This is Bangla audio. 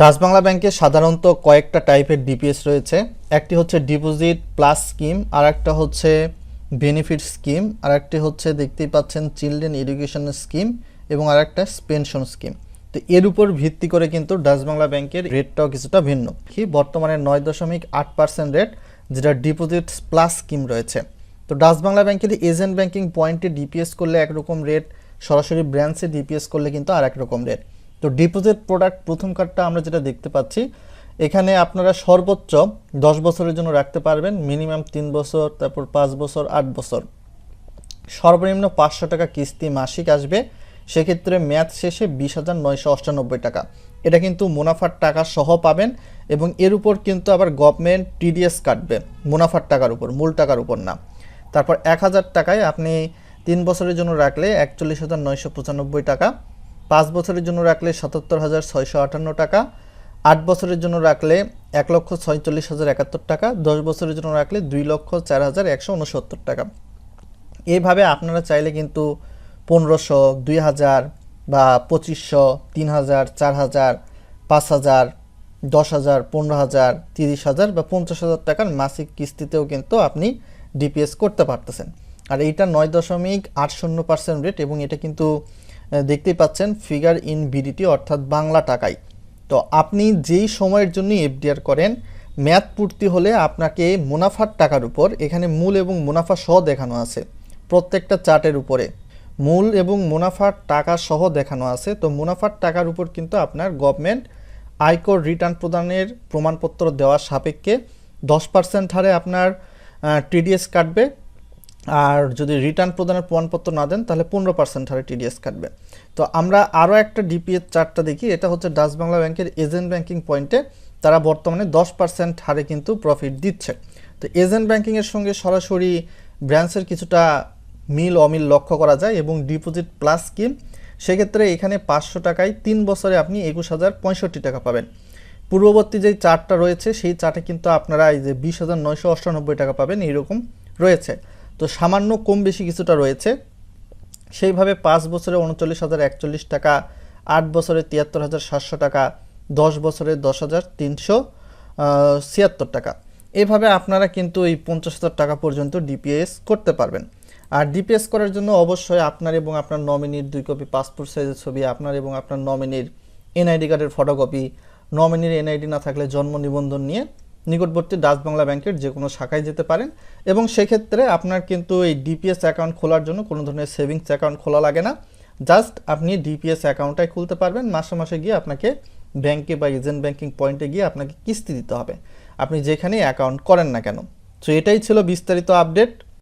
ডাচ বাংলা ব্যাংকে সাধারণত কয়েকটা টাইপের ডিপিএস রয়েছে। একটি হচ্ছে ডিপোজিট প্লাস স্কিম আর একটা হচ্ছে বেনিফিট স্কিম আর একটি হচ্ছে দেখতেই পাচ্ছেন চিলড্রেন এডুকেশন স্কিম এবং আর একটা পেনশন স্কিম। তো এর উপর ভিত্তি করে কিন্তু ডাচ বাংলা ব্যাংকের রেটটাও কিছুটা ভিন্ন। কি বর্তমানে নয় দশমিক আট পার্সেন্ট রেট, যেটা ডিপোজিট প্লাস স্কিম রয়েছে। তো ডাচ বাংলা ব্যাংকের এজেন্ট ব্যাংকিং পয়েন্টে ডিপিএস করলে একরকম রেট, সরাসরি ব্রাঞ্চে ডিপিএস করলে কিন্তু আর এক রকম রেট। তো ডিপোজিট প্রোডাক্ট প্রথম কার্ডটা আমরা যেটা দেখতে পাচ্ছি, এখানে আপনারা সর্বোচ্চ দশ বছরের জন্য রাখতে পারবেন মিনিমাম তিন বছর, তারপর পাঁচ বছর, আট বছর। সর্বনিম্ন পাঁচশো টাকা কিস্তি মাসিক আসবে, সেক্ষেত্রে ম্যাথ শেষে বিশ হাজার নয়শো অষ্টানব্বই টাকা। এটা কিন্তু মুনাফার টাকা সহ পাবেন এবং এর উপর কিন্তু আবার গভর্নমেন্ট টিডিএস কাটবে, মুনাফার টাকার উপর, মূল টাকার উপর না। তারপর এক হাজার টাকায় আপনি তিন বছরের জন্য রাখলে একচল্লিশ হাজার নয়শো পঁচানব্বই টাকা। পাঁচ বছরের জন্য রাখলে সাতাত্তর হাজার ছয়শো আটান্ন টাকা, আট বছরের জন্য রাখলে এক লক্ষ ছয়চল্লিশ হাজার একাত্তর টাকা, দশ বছরের জন্য রাখলে দুই লক্ষ চার হাজার একশো উনসত্তর টাকা। এইভাবে আপনারা চাইলে কিন্তু পনেরোশো, দুই হাজার বা পঁচিশশো, তিন হাজার, চার হাজার, পাঁচ হাজার, দশ হাজার, পনেরো হাজার, তিরিশ হাজার বা পঞ্চাশ হাজার টাকার মাসিক কিস্তিতেও কিন্তু আপনি ডিপিএস করতে পারতেছেন। আর এইটা নয় দশমিক আট শূন্য পার্সেন্ট রেট এবং এটা কিন্তু দেখতেই পাচ্ছেন ফিগার ইন বিডিটি অর্থাৎ বাংলা টাকায় তো আপনি যেই সময়ের জন্য এফডিআর করেন মেয়াদ পূর্তি হলে আপনাকে মুনাফার টাকার উপর, এখানে মূল এবং মুনাফা সহ দেখানো আছে, প্রত্যেকটা চার্টের উপরে। মূল এবং মুনাফার টাকা সহ দেখানো আছে, তো মুনাফার টাকার উপর কিন্তু আপনার গভর্নমেন্ট আয়কর রিটার্ন প্রদানের প্রমাণপত্র দেওয়ার সাপেক্ষে দশ পার্সেন্ট হারে আপনার টিডিএস কাটবে আর যদি রিটার্ন প্রদানের প্রমাণপত্র না দেন, তাহলে পনেরো পার্সেন্ট হারে টিডিএস কাটবে। তো আমরা আরও একটা ডিপিএস চার্টটা দেখি, এটা হচ্ছে ডাচ বাংলা ব্যাংকের এজেন্ট ব্যাংকিং পয়েন্টে তারা বর্তমানে দশ পার্সেন্ট হারে কিন্তু প্রফিট দিচ্ছে। তো এজেন্ট ব্যাংকিংয়ের সঙ্গে সরাসরি ব্রাঞ্চের কিছুটা মিল অমিল লক্ষ্য করা যায় এবং ডিপোজিট প্লাস স্কিম সেক্ষেত্রে এখানে পাঁচশো টাকায় তিন বছরে আপনি একুশ হাজার পঁয়ষট্টি টাকা পাবেন। পূর্ববর্তী যে চার্টটা রয়েছে, সেই চার্টে কিন্তু আপনারা এই যে বিশ হাজার নয়শো অষ্টানব্বই টাকা পাবেন, এইরকম রয়েছে। তো সামান্য কম বেশি কিছুটা রয়েছে। সেইভাবে পাঁচ বছরে উনচল্লিশ হাজার একচল্লিশ টাকা, আট বছরে তিয়াত্তর হাজার সাতশো টাকা, দশ বছরে দশ হাজার তিনশো ছিয়াত্তর টাকা। এভাবে আপনারা কিন্তু এই পঞ্চাশ হাজার টাকা পর্যন্ত ডিপিএস করতে পারবেন। আর ডিপিএস করার জন্য অবশ্যই আপনার এবং আপনার নমিনির দুই কপি পাসপোর্ট সাইজের ছবি, আপনার এবং আপনার নমিনির এনআইডি কার্ডের ফটোকপি নমিনির এনআইডি না থাকলে জন্ম নিবন্ধন নিয়ে নিকটবর্তী ডাচ বাংলা ব্যাংকের যে কোনো শাখায় যেতে পারেন এবং সেক্ষেত্রে আপনার কিন্তু এই ডিপিএস অ্যাকাউন্ট খোলার জন্য কোনো ধরনের সেভিংস অ্যাকাউন্ট খোলা লাগে না। জাস্ট আপনি ডিপিএস অ্যাকাউন্টটাই খুলতে পারবেন, মাসে মাসে গিয়ে আপনাকে ব্যাংকে বা এজেন্ট ব্যাংকিং পয়েন্টে গিয়ে আপনাকে কিস্তি দিতে হবে। আপনি যেখানেই অ্যাকাউন্ট করেন না কেন। তো এটাই ছিল বিস্তারিত আপডেট।